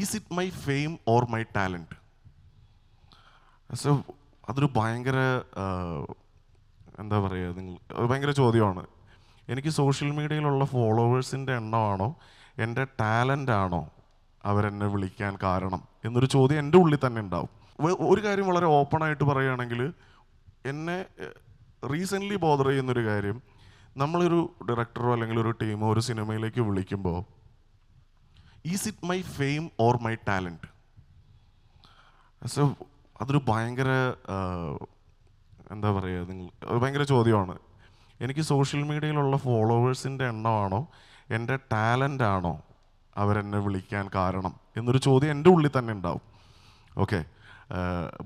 Is it my fame or my talent so അതൊരു ഭയങ്കര എന്താ പറയുക നിങ്ങൾ ഭയങ്കര ചോദ്യമാണ്. എനിക്ക് സോഷ്യൽ മീഡിയയിലുള്ള ഫോളോവേഴ്സിന്റെ എണ്ണമാണോ എന്റെ ടാലന്റ് ആണോ അവരെന്നെ വിളിക്കാൻ കാരണം എന്നൊരു ചോദ്യം എന്റെ ഉള്ളിൽ തന്നെ ഉണ്ടാവും. ഒരു കാര്യം വളരെ ഓപ്പണായിട്ട് പറയുകയാണെങ്കിൽ എന്നെ റീസെന്റ്ലി ബോദർ ചെയ്യുന്നൊരു കാര്യം നമ്മളൊരു ഡയറക്ടറോ അല്ലെങ്കിൽ ഒരു ടീമോ ഒരു സിനിമയിലേക്ക് വിളിക്കുമ്പോൾ is it my fame or my talent so അതൊരു ഭയങ്കര എന്താ പറയുക നിങ്ങൾ ഭയങ്കര ചോദ്യമാണ്. എനിക്ക് സോഷ്യൽ മീഡിയയിലുള്ള ഫോളോവേഴ്സിന്റെ എണ്ണമാണോ എന്റെ ടാലന്റ് ആണോ അവരെന്നെ വിളിക്കാൻ കാരണം എന്നൊരു ചോദ്യം എന്റെ ഉള്ളിൽ തന്നെ ഉണ്ടാവും. ഓക്കെ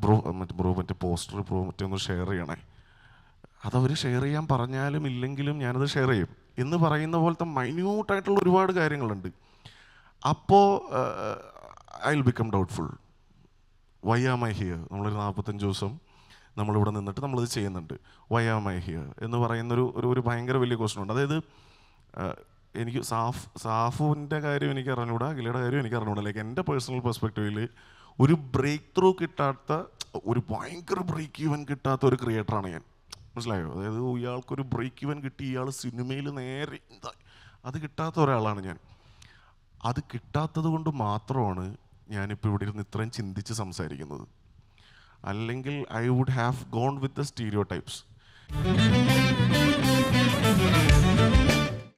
ബ്രോ മറ്റേ ബ്രോ മറ്റേ പോസ്റ്റർ ബ്രോ മറ്റേ ഒന്ന് ഷെയർ ചെയ്യണേ. അതവർ ഷെയർ ചെയ്യാൻ പറഞ്ഞാലും ഇല്ലെങ്കിലും ഞാനത് ഷെയർ ചെയ്യും. എന്ന് പറയുന്ന പോലത്തെ മൈന്യൂട്ടായിട്ടുള്ള ഒരുപാട് കാര്യങ്ങളുണ്ട്. അപ്പോൾ I will become doubtful why am I here നമ്മളൊരു നാൽപ്പത്തഞ്ച് ദിവസം നമ്മളിവിടെ നിന്നിട്ട് നമ്മളിത് ചെയ്യുന്നുണ്ട്. വൈ ആം ഐ ഹിയർ എന്ന് പറയുന്നൊരു ഒരു ഒരു ഭയങ്കര വലിയ ക്വസ്റ്റൻ ഉണ്ട്. അതായത് എനിക്ക് സാഫ് സാഫുവിന്റെ കാര്യം എനിക്ക് അറിഞ്ഞുകൂടാ അഖിലയുടെ കാര്യം എനിക്ക് അറിഞ്ഞുകൂടാ ലൈക്ക് എന്റെ പേഴ്സണൽ പെർസ്പെക്റ്റീവിൽ ഒരു ബ്രേക്ക് ത്രൂ കിട്ടാത്ത ഒരു ഭയങ്കര ബ്രേക്ക് ഈവൻ കിട്ടാത്ത ഒരു ക്രിയേറ്ററാണ് ഞാൻ. മനസ്സിലായോ? അതായത് ഇയാൾക്കൊരു ബ്രേക്ക് ഈവൻ കിട്ടി ഇയാൾ സിനിമയിൽ നേരെ അത് കിട്ടാത്ത ഒരാളാണ് ഞാൻ. അത് കിട്ടാത്തത് കൊണ്ട് മാത്രമാണ് ഞാനിപ്പോൾ ഇവിടെ ഇരുന്ന് ഇത്രയും ചിന്തിച്ച് സംസാരിക്കുന്നത്. അല്ലെങ്കിൽ I would have gone with the stereotypes